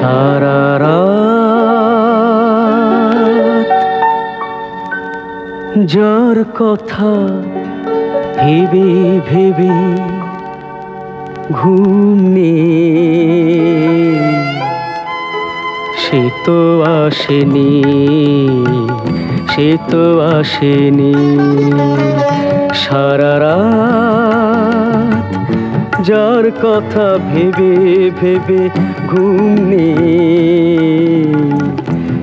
সারা রাত কথা ভেবে ভেবে ঘুম সে তো আসেনি সে তো আসেনি। সারা যার কথা ভেবে ভেবে ঘুম নেই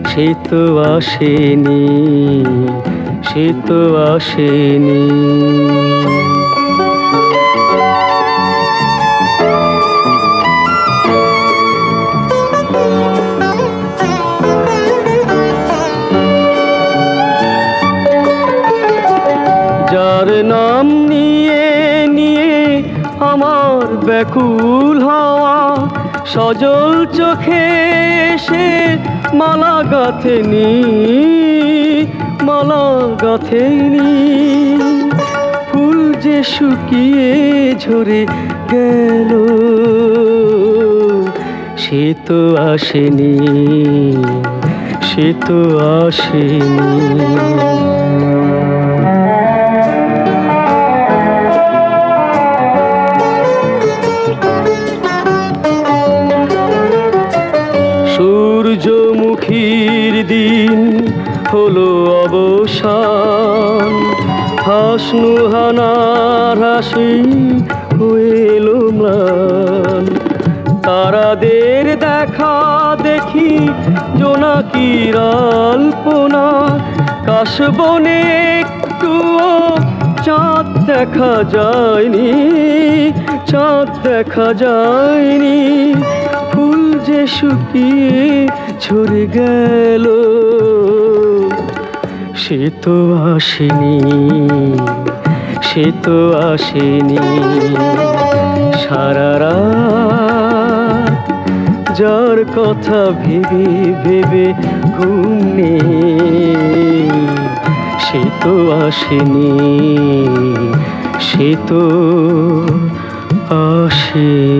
সে তো আসেনি সে তো আসেনি। ব্যাকুল হওয়া, সজল চোখে সে মালা গাথেনি মালা গাথেনি ফুল যে শুকিয়ে ঝরে গেল, সে তো আসেনি, সে তো আসেনি। সূর্যমুখীর দিন হলো অবসান। হাসনু হানার হাসি এলো ম্লান। তারাদের দেখা দেখি জোনাকির আলপনা। কাশবনে একটুও চাঁদ দেখা যায়নি, চাঁদ দেখা যায়নি। ফুল যে শুকিয়ে ঝরে গেল। সে তো আসেনি, সে তো আসেনি। সারা রাত যার কথা ভেবে ভেবে ঘুম সে তো আসেনি, সে তো আসেনি।